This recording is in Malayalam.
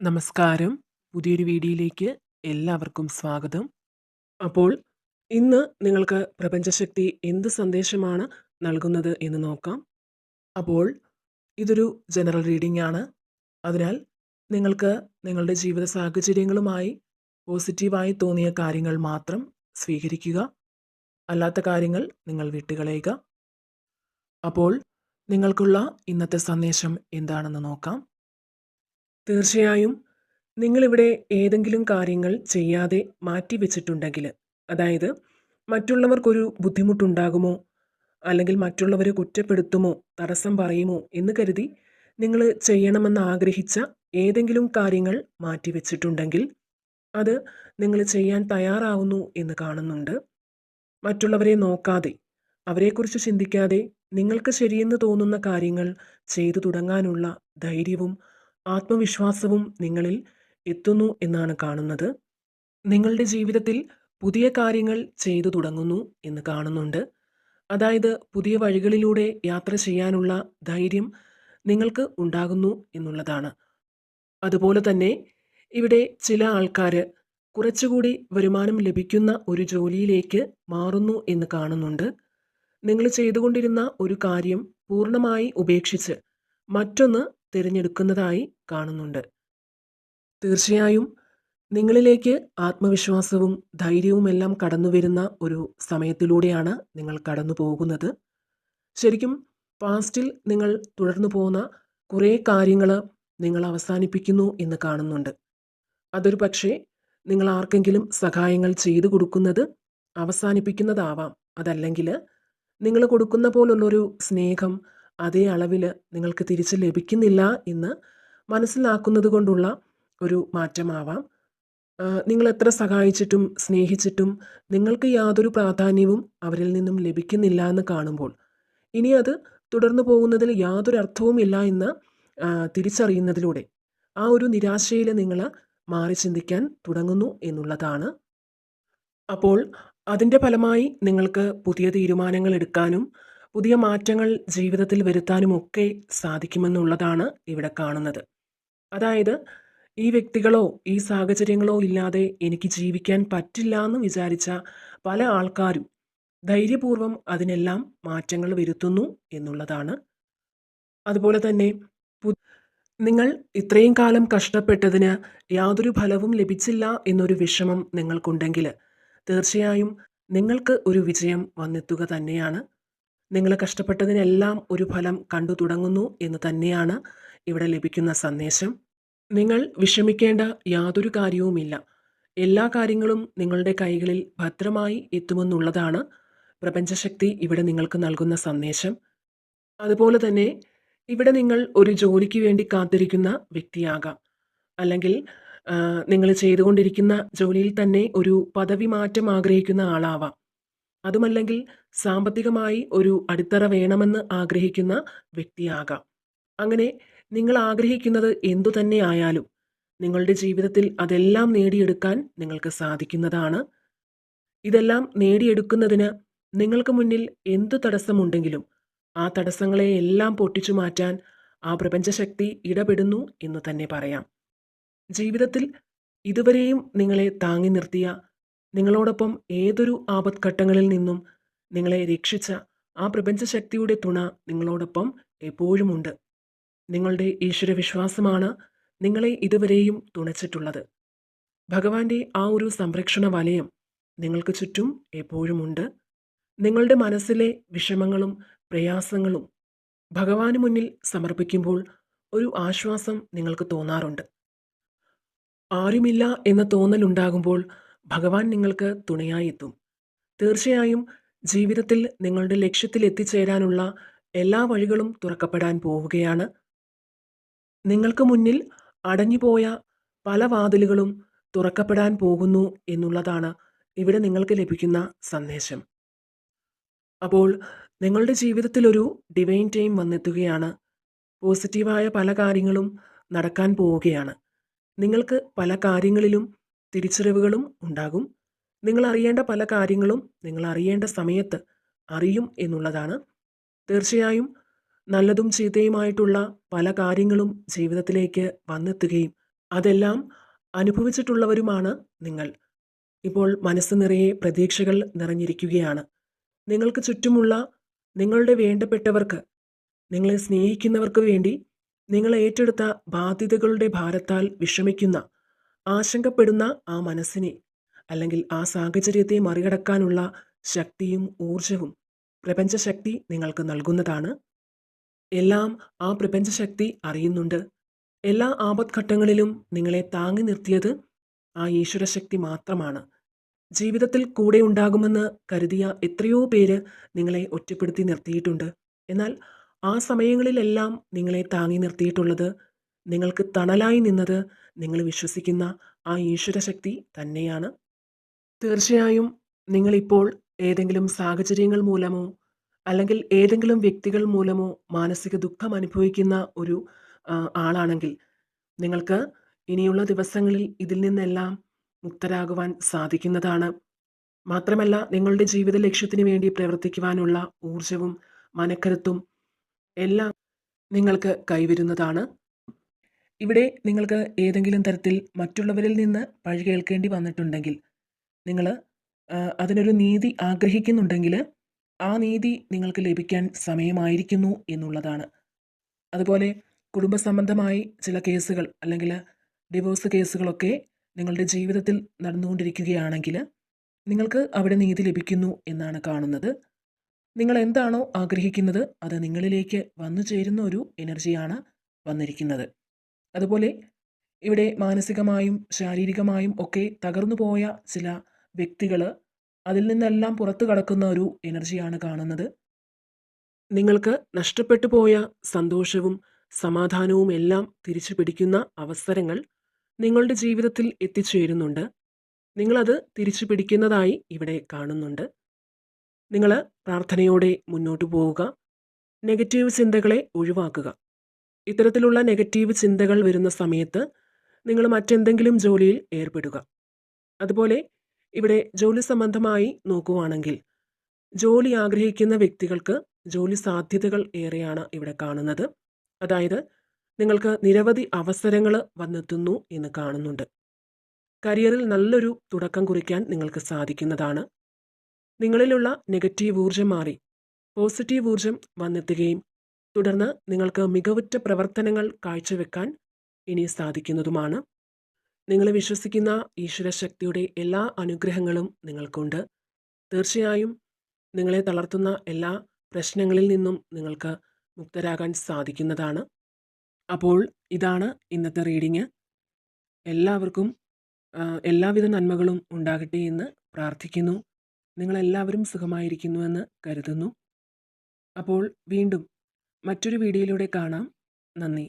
നമസ്കാരം. പുതിയൊരു വീഡിയോയിലേക്ക് എല്ലാവർക്കും സ്വാഗതം. അപ്പോൾ ഇന്ന് നിങ്ങൾക്ക് പ്രപഞ്ചശക്തി എന്ത് സന്ദേശമാണ് നൽകുന്നത് എന്ന് നോക്കാം. അപ്പോൾ ഇതൊരു ജനറൽ റീഡിംഗ് ആണ്. അതിനാൽ നിങ്ങൾക്ക് നിങ്ങളുടെ ജീവിത സാഹചര്യങ്ങളുമായി പോസിറ്റീവായി തോന്നിയ കാര്യങ്ങൾ മാത്രം സ്വീകരിക്കുക. അല്ലാത്ത കാര്യങ്ങൾ നിങ്ങൾ വിട്ടുകളയുക. അപ്പോൾ നിങ്ങൾക്കുള്ള ഇന്നത്തെ സന്ദേശം എന്താണെന്ന് നോക്കാം. തീർച്ചയായും നിങ്ങളിവിടെ ഏതെങ്കിലും കാര്യങ്ങൾ ചെയ്യാതെ മാറ്റിവെച്ചിട്ടുണ്ടെങ്കിൽ അതായത് മറ്റുള്ളവർക്കൊരു ബുദ്ധിമുട്ടുണ്ടാകുമോ അല്ലെങ്കിൽ മറ്റുള്ളവരെ കുറ്റപ്പെടുത്തുമോ തടസ്സം പറയുമോ എന്ന് കരുതി നിങ്ങൾ ചെയ്യണമെന്ന് ആഗ്രഹിച്ച ഏതെങ്കിലും കാര്യങ്ങൾ മാറ്റിവെച്ചിട്ടുണ്ടെങ്കിൽ അത് നിങ്ങൾ ചെയ്യാൻ തയ്യാറാവുന്നു എന്ന് കാണുന്നുണ്ട്. മറ്റുള്ളവരെ നോക്കാതെ അവരെക്കുറിച്ച് ചിന്തിക്കാതെ നിങ്ങൾക്ക് ശരിയെന്ന് തോന്നുന്ന കാര്യങ്ങൾ ചെയ്തു തുടങ്ങാനുള്ള ധൈര്യവും ആത്മവിശ്വാസവും നിങ്ങളിൽ എത്തുന്നു എന്നാണ് കാണുന്നത്. നിങ്ങളുടെ ജീവിതത്തിൽ പുതിയ കാര്യങ്ങൾ ചെയ്തു തുടങ്ങുന്നു എന്ന് കാണുന്നുണ്ട്. അതായത് പുതിയ വഴികളിലൂടെ യാത്ര ചെയ്യാനുള്ള ധൈര്യം നിങ്ങൾക്ക് ഉണ്ടാകുന്നു എന്നുള്ളതാണ്. അതുപോലെ തന്നെ ഇവിടെ ചില ആൾക്കാർ കുറച്ചുകൂടി വരുമാനം ലഭിക്കുന്ന ഒരു ജോലിയിലേക്ക് മാറുന്നു എന്ന് കാണുന്നുണ്ട്. നിങ്ങൾ ചെയ്തുകൊണ്ടിരുന്ന ഒരു കാര്യം പൂർണമായി ഉപേക്ഷിച്ച് മറ്റൊന്ന് തിരഞ്ഞെടുക്കുന്നതായി കാണുന്നുണ്ട്. തീർച്ചയായും നിങ്ങളിലേക്ക് ആത്മവിശ്വാസവും ധൈര്യവുമെല്ലാം കടന്നുവരുന്ന ഒരു സമയത്തിലൂടെയാണ് നിങ്ങൾ കടന്നു പോകുന്നത്. ശരിക്കും പാസ്റ്റിൽ നിങ്ങൾ തുടർന്നു പോകുന്ന കുറേ കാര്യങ്ങൾ നിങ്ങൾ അവസാനിപ്പിക്കുന്നു എന്ന് കാണുന്നുണ്ട്. അതൊരു പക്ഷേ നിങ്ങൾ ആർക്കെങ്കിലും സഹായങ്ങൾ ചെയ്തു കൊടുക്കുന്നത് അവസാനിപ്പിക്കുന്നതാവാം. അതല്ലെങ്കിൽ നിങ്ങൾ കൊടുക്കുന്ന പോലുള്ളൊരു സ്നേഹം അതേ അളവിൽ നിങ്ങൾക്ക് തിരിച്ച് ലഭിക്കുന്നില്ല എന്ന് മനസ്സിലാക്കുന്നത് കൊണ്ടുള്ള ഒരു മാറ്റമാവാം. നിങ്ങൾ എത്ര സഹായിച്ചിട്ടും സ്നേഹിച്ചിട്ടും നിങ്ങൾക്ക് യാതൊരു പ്രാധാന്യവും അവരിൽ നിന്നും ലഭിക്കുന്നില്ല എന്ന് കാണുമ്പോൾ ഇനി അത് തുടർന്നു പോകുന്നതിൽ യാതൊരു അർത്ഥവുമില്ല എന്ന് തിരിച്ചറിയുന്നതിലൂടെ ആ ഒരു നിരാശയിൽ നിങ്ങൾ മാറി ചിന്തിക്കാൻ തുടങ്ങുന്നു എന്നുള്ളതാണ്. അപ്പോൾ അതിന്റെ ഫലമായി നിങ്ങൾക്ക് പുതിയ തീരുമാനങ്ങൾ എടുക്കാനും പുതിയ മാറ്റങ്ങൾ ജീവിതത്തിൽ വരുത്താനുമൊക്കെ സാധിക്കുമെന്നുള്ളതാണ് ഇവിടെ കാണുന്നത്. അതായത് ഈ വ്യക്തികളോ ഈ സാഹചര്യങ്ങളോ ഇല്ലാതെ എനിക്ക് ജീവിക്കാൻ പറ്റില്ല എന്ന് വിചാരിച്ച പല ആൾക്കാരും ധൈര്യപൂർവം അതിനെല്ലാം മാറ്റങ്ങൾ വരുത്തുന്നു എന്നുള്ളതാണ്. അതുപോലെ തന്നെ നിങ്ങൾ ഇത്രയും കാലം കഷ്ടപ്പെട്ടതിന് യാതൊരു ഫലവും ലഭിച്ചില്ല എന്നൊരു വിഷമം നിങ്ങൾക്കുണ്ടെങ്കിൽ തീർച്ചയായും നിങ്ങൾക്ക് ഒരു വിജയം വന്നെത്തുക തന്നെയാണ്. നിങ്ങൾ കഷ്ടപ്പെട്ടതിനെല്ലാം ഒരു ഫലം കണ്ടു തുടങ്ങുന്നു എന്ന് തന്നെയാണ് ഇവിടെ ലഭിക്കുന്ന സന്ദേശം. നിങ്ങൾ വിഷമിക്കേണ്ട യാതൊരു കാര്യവുമില്ല. എല്ലാ കാര്യങ്ങളും നിങ്ങളുടെ കൈകളിൽ ഭദ്രമായി എത്തുമെന്നുള്ളതാണ് പ്രപഞ്ചശക്തി ഇവിടെ നിങ്ങൾക്ക് നൽകുന്ന സന്ദേശം. അതുപോലെ തന്നെ ഇവിടെ നിങ്ങൾ ഒരു ജോലിക്ക് വേണ്ടി കാത്തിരിക്കുന്ന വ്യക്തിയാകാം. അല്ലെങ്കിൽ നിങ്ങൾ ചെയ്തുകൊണ്ടിരിക്കുന്ന ജോലിയിൽ തന്നെ ഒരു പദവി മാറ്റം ആഗ്രഹിക്കുന്ന ആളാവാം. അതുമല്ലെങ്കിൽ സാമ്പത്തികമായി ഒരു അടിത്തറ വേണമെന്ന് ആഗ്രഹിക്കുന്ന വ്യക്തിയാകാം. അങ്ങനെ നിങ്ങൾ ആഗ്രഹിക്കുന്നത് എന്തു തന്നെ ആയാലും നിങ്ങളുടെ ജീവിതത്തിൽ അതെല്ലാം നേടിയെടുക്കാൻ നിങ്ങൾക്ക് സാധിക്കുന്നതാണ്. ഇതെല്ലാം നേടിയെടുക്കുന്നതിന് നിങ്ങൾക്ക് മുന്നിൽ എന്തു തടസ്സമുണ്ടെങ്കിലും ആ തടസ്സങ്ങളെ എല്ലാം പൊട്ടിച്ചു മാറ്റാൻ ആ പ്രപഞ്ചശക്തി ഇടപെടുന്നു എന്ന് തന്നെ പറയാം. ജീവിതത്തിൽ ഇതുവരെയും നിങ്ങളെ താങ്ങി നിർത്തിയ നിങ്ങളോടൊപ്പം ഏതൊരു ആപത്ഘട്ടങ്ങളിൽ നിന്നും നിങ്ങളെ രക്ഷിച്ച ആ പ്രപഞ്ചശക്തിയുടെ തുണ നിങ്ങളോടൊപ്പം എപ്പോഴുമുണ്ട്. നിങ്ങളുടെ ഈശ്വരവിശ്വാസമാണ് നിങ്ങളെ ഇതുവരെയും തുണച്ചിട്ടുള്ളത്. ഭഗവാന്റെ ആ ഒരു സംരക്ഷണ വലയം നിങ്ങൾക്ക് ചുറ്റും എപ്പോഴുമുണ്ട്. നിങ്ങളുടെ മനസ്സിലെ വിഷമങ്ങളും പ്രയാസങ്ങളും ഭഗവാന് മുന്നിൽ സമർപ്പിക്കുമ്പോൾ ഒരു ആശ്വാസം നിങ്ങൾക്ക് തോന്നാറുണ്ട്. ആരുമില്ല എന്ന തോന്നലുണ്ടാകുമ്പോൾ ഭഗവാൻ നിങ്ങൾക്ക് തുണയായി എത്തും. തീർച്ചയായും ജീവിതത്തിൽ നിങ്ങളുടെ ലക്ഷ്യത്തിൽ എത്തിച്ചേരാനുള്ള എല്ലാ വഴികളും തുറക്കപ്പെടാൻ പോവുകയാണ്. നിങ്ങൾക്ക് മുന്നിൽ അടഞ്ഞുപോയ പല വാതിലുകളും തുറക്കപ്പെടാൻ പോകുന്നു എന്നുള്ളതാണ് ഇവിടെ നിങ്ങൾക്ക് ലഭിക്കുന്ന സന്ദേശം. അപ്പോൾ നിങ്ങളുടെ ജീവിതത്തിൽ ഒരു ഡിവൈൻ ടൈം വന്നെത്തുകയാണ്. പോസിറ്റീവായ പല കാര്യങ്ങളും നടക്കാൻ പോവുകയാണ്. നിങ്ങൾക്ക് പല കാര്യങ്ങളിലും തിരിച്ചറിവുകളും ഉണ്ടാകും. നിങ്ങൾ അറിയേണ്ട പല കാര്യങ്ങളും നിങ്ങൾ അറിയേണ്ട സമയത്ത് അറിയും എന്നുള്ളതാണ്. തീർച്ചയായും നല്ലതും ചീത്തയുമായിട്ടുള്ള പല കാര്യങ്ങളും ജീവിതത്തിലേക്ക് വന്നെത്തുകയും അതെല്ലാം അനുഭവിച്ചിട്ടുള്ളവരുമാണ് നിങ്ങൾ. ഇപ്പോൾ മനസ്സ് നിറയെ പ്രതീക്ഷകൾ നിറഞ്ഞിരിക്കുകയാണ്. നിങ്ങൾക്ക് ചുറ്റുമുള്ള നിങ്ങളുടെ വേണ്ടപ്പെട്ടവർക്ക്, നിങ്ങളെ സ്നേഹിക്കുന്നവർക്ക് വേണ്ടി നിങ്ങൾ ഏറ്റെടുത്ത ബാധ്യതകളുടെ ഭാരത്താൽ വിഷമിക്കുന്ന, ആശങ്കപ്പെടുന്ന ആ മനസ്സിനെ അല്ലെങ്കിൽ ആ സാഹചര്യത്തെ മറികടക്കാനുള്ള ശക്തിയും ഊർജവും പ്രപഞ്ചശക്തി നിങ്ങൾക്ക് നൽകുന്നതാണ്. എല്ലാം ആ പ്രപഞ്ചശക്തി അറിയുന്നുണ്ട്. എല്ലാ ആപത്ഘട്ടങ്ങളിലും നിങ്ങളെ താങ്ങി നിർത്തിയത് ആ ഈശ്വരശക്തി മാത്രമാണ്. ജീവിതത്തിൽ കൂടെ ഉണ്ടാകുമെന്ന് കരുതിയ എത്രയോ പേര് നിങ്ങളെ ഒറ്റപ്പെടുത്തി നിർത്തിയിട്ടുണ്ട്. എന്നാൽ ആ സമയങ്ങളിലെല്ലാം നിങ്ങളെ താങ്ങി നിർത്തിയിട്ടുള്ളത്, നിങ്ങൾക്ക് തണലായി നിന്നത് നിങ്ങൾ വിശ്വസിക്കുന്ന ആ ഈശ്വരശക്തി തന്നെയാണ്. തീർച്ചയായും നിങ്ങളിപ്പോൾ ഏതെങ്കിലും സാഹചര്യങ്ങൾ മൂലമോ അല്ലെങ്കിൽ ഏതെങ്കിലും വ്യക്തികൾ മൂലമോ മാനസിക ദുഃഖം അനുഭവിക്കുന്ന ഒരു ആളാണെങ്കിൽ നിങ്ങൾക്ക് ഇനിയുള്ള ദിവസങ്ങളിൽ ഇതിൽ നിന്നെല്ലാം മുക്തരാകുവാൻ സാധിക്കുന്നതാണ്. മാത്രമല്ല നിങ്ങളുടെ ജീവിത ലക്ഷ്യത്തിന് വേണ്ടി പ്രവർത്തിക്കുവാനുള്ള ഊർജവും മനക്കരുത്തും എല്ലാം നിങ്ങൾക്ക് കൈവരുന്നതാണ്. ഇവിടെ നിങ്ങൾക്ക് ഏതെങ്കിലും തരത്തിൽ മറ്റുള്ളവരിൽ നിന്ന് പഴി കേൾക്കേണ്ടി വന്നിട്ടുണ്ടെങ്കിൽ, നിങ്ങൾ അതിനൊരു നീതി ആഗ്രഹിക്കുന്നുണ്ടെങ്കിൽ, ആ നീതി നിങ്ങൾക്ക് ലഭിക്കാൻ സമയമായിരിക്കുന്നു എന്നുള്ളതാണ്. അതുപോലെ കുടുംബസംബന്ധമായി ചില കേസുകൾ അല്ലെങ്കിൽ ഡിവോഴ്സ് കേസുകളൊക്കെ നിങ്ങളുടെ ജീവിതത്തിൽ നടന്നുകൊണ്ടിരിക്കുകയാണെങ്കിൽ, നിങ്ങൾക്ക് അവിടെ നീതി ലഭിക്കുന്നു എന്നാണ് കാണുന്നത്. നിങ്ങൾ എന്താണോ ആഗ്രഹിക്കുന്നത് അത് നിങ്ങളിലേക്ക് വന്നു ചേരുന്ന ഒരു എനർജിയാണ് വന്നിരിക്കുന്നത്. അതുപോലെ ഇവിടെ മാനസികമായും ശാരീരികമായും ഒക്കെ തകർന്നു പോയ ചില വ്യക്തികൾ അതിൽ നിന്നെല്ലാം പുറത്തു കടക്കുന്ന ഒരു എനർജിയാണ് കാണുന്നത്. നിങ്ങൾക്ക് നഷ്ടപ്പെട്ടു പോയ സന്തോഷവും സമാധാനവും എല്ലാം തിരിച്ചു പിടിക്കുന്ന അവസരങ്ങൾ നിങ്ങളുടെ ജീവിതത്തിൽ എത്തിച്ചേരുന്നുണ്ട്. നിങ്ങളത് തിരിച്ചു പിടിക്കുന്നതായി ഇവിടെ കാണുന്നുണ്ട്. നിങ്ങൾ പ്രാർത്ഥനയോടെ മുന്നോട്ട് പോവുക. നെഗറ്റീവ് ചിന്തകളെ ഒഴിവാക്കുക. ഇത്തരത്തിലുള്ള നെഗറ്റീവ് ചിന്തകൾ വരുന്ന സമയത്ത് നിങ്ങൾ മറ്റെന്തെങ്കിലും ജോലിയിൽ ഏർപ്പെടുക. അതുപോലെ ഇവിടെ ജോലി സംബന്ധമായി നോക്കുവാണെങ്കിൽ, ജോലി ആഗ്രഹിക്കുന്ന വ്യക്തികൾക്ക് ജോലി സാധ്യതകൾ ഏറെയാണ് ഇവിടെ കാണുന്നത്. അതായത് നിങ്ങൾക്ക് നിരവധി അവസരങ്ങൾ വന്നെത്തുന്നു എന്ന് കാണുന്നുണ്ട്. കരിയറിൽ നല്ലൊരു തുടക്കം കുറിക്കാൻ നിങ്ങൾക്ക് സാധിക്കുന്നതാണ്. നിങ്ങളിലുള്ള നെഗറ്റീവ് ഊർജം മാറി പോസിറ്റീവ് ഊർജം വന്നെത്തുകയും തുടർന്ന് നിങ്ങൾക്ക് മികവുറ്റ പ്രവർത്തനങ്ങൾ കാഴ്ചവെക്കാൻ ഇനി സാധിക്കുന്നതുമാണ്. നിങ്ങൾ വിശ്വസിക്കുന്ന ഈശ്വരശക്തിയുടെ എല്ലാ അനുഗ്രഹങ്ങളും നിങ്ങൾക്കുണ്ട്. തീർച്ചയായും നിങ്ങളെ തളർത്തുന്ന എല്ലാ പ്രശ്നങ്ങളിൽ നിന്നും നിങ്ങൾക്ക് മുക്തരാകാൻ സാധിക്കുന്നതാണ്. അപ്പോൾ ഇതാണ് ഇന്നത്തെ റീഡിങ് എല്ലാവർക്കും എല്ലാവിധ നന്മകളും ഉണ്ടാകട്ടെ എന്ന് പ്രാർത്ഥിക്കുന്നു. നിങ്ങളെല്ലാവരും സുഖമായിരിക്കുന്നുവെന്ന് കരുതുന്നു. അപ്പോൾ വീണ്ടും മറ്റൊരു വീഡിയോയിലൂടെ കാണാം. നന്ദി.